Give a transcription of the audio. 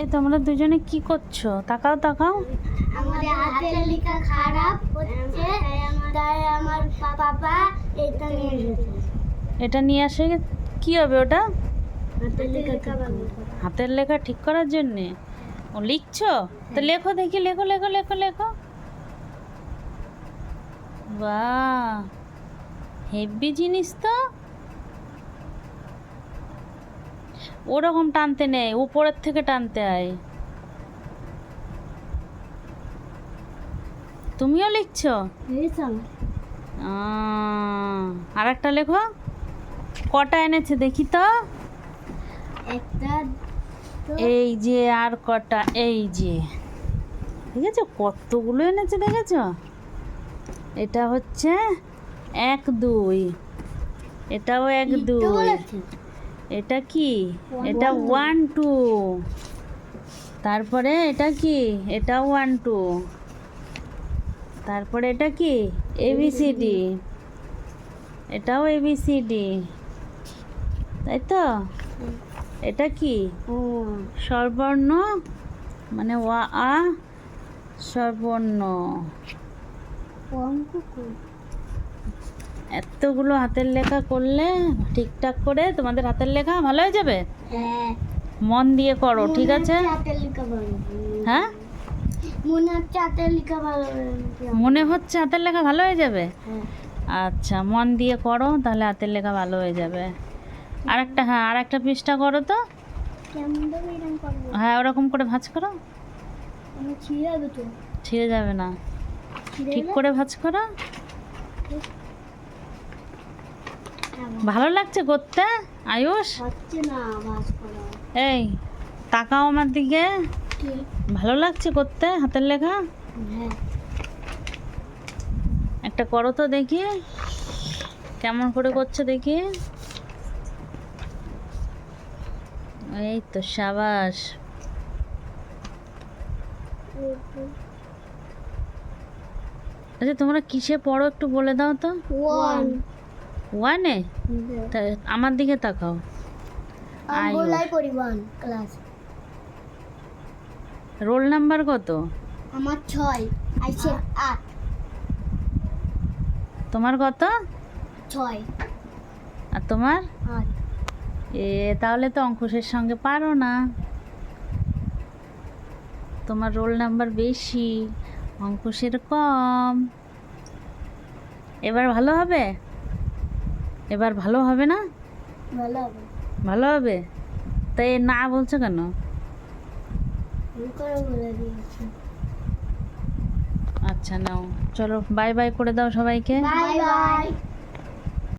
এই তোমরা দুজনে কি করছ? তাকাও তাকাও। আমাদের হাতের লেখা খারাপ হচ্ছে তাই আমার পাপা এটা নিয়ে এটা নিয়ে আসে কি হবে ওটা? হাতের লেখা হাতের লেখা ঠিক করার জন্যে? ও লিখছো? তো লেখো দেখি লেখো লেখো লেখো লেখো। বাহ। হেভি জিনিস তো। ওরকম টানতে নেই উপরের থেকে টানতে হয় তুমিও লিখছো? আর একটা লেখো। কটা এনেছে দেখি তো। একটা এই যে আর কটা এই যে। দেখেছ? কতগুলো এনেছে দেখেছ? এটা হচ্ছে এক দুই। এটাও এক দুই। এটা কি? এটা ওয়ান টু তারপরে এটা কি? এটা ওয়ান টু তারপরে এটা কি? এবিসিডি এটাও এবিসিডি তাই তো? এটা কি? সর্বর্ণ মানে ওয়া আ স্বরবর্ণ এতগুলো হাতের লেখা করলে ঠিকঠাক করে তোমাদের হাতের লেখা ভালো হয়ে যাবে? হ্যাঁ। মন দিয়ে করো ঠিক আছে? হ্যাঁ? মনে হচ্ছে হাতের লেখা ভালো মনে হচ্ছে হাতের লেখা ভালো হয়ে যাবে? হ্যাঁ। আচ্ছা মন দিয়ে করো তাহলে হাতের লেখা ভালো হয়ে যাবে। আর একটা হ্যাঁ আর একটা পৃষ্ঠা করো তো। হ্যাঁ ওরকম করে ভাঁজ করো। ছিঁড়ে যাবে না। ঠিক করে ভাঁজ করো হ্যাঁ, ভালো লাগছে করতে? আয়ুষ? এই তাকাও আমার দিকে। ভালো লাগছে করতে হাতের লেখা? হ্যাঁ। একটা করো তো দেখি। কেমন করে করছ দেখি। এই তো সাবাস। আচ্ছা তোমরা কিসে পড়ো একটু বলে দাও তো। ওয়ান ওয়ানে আমার দিকে তাকাও। ক্লাস রোল নাম্বার কত? আমার ছয় আট। তোমার কত? ছয়। আর তোমার? আট। এ তাহলে তো অঙ্কুশের সঙ্গে পারো না। তোমার রোল নাম্বার বেশি অঙ্কুশের কম। এবার ভালো হবে? এবার ভালো হবে না? ভালো হবে। ভালো হবে? তাই না বলছো কেন? আচ্ছা নাও। চলো বাই বাই করে দাও সবাইকে। Bye bye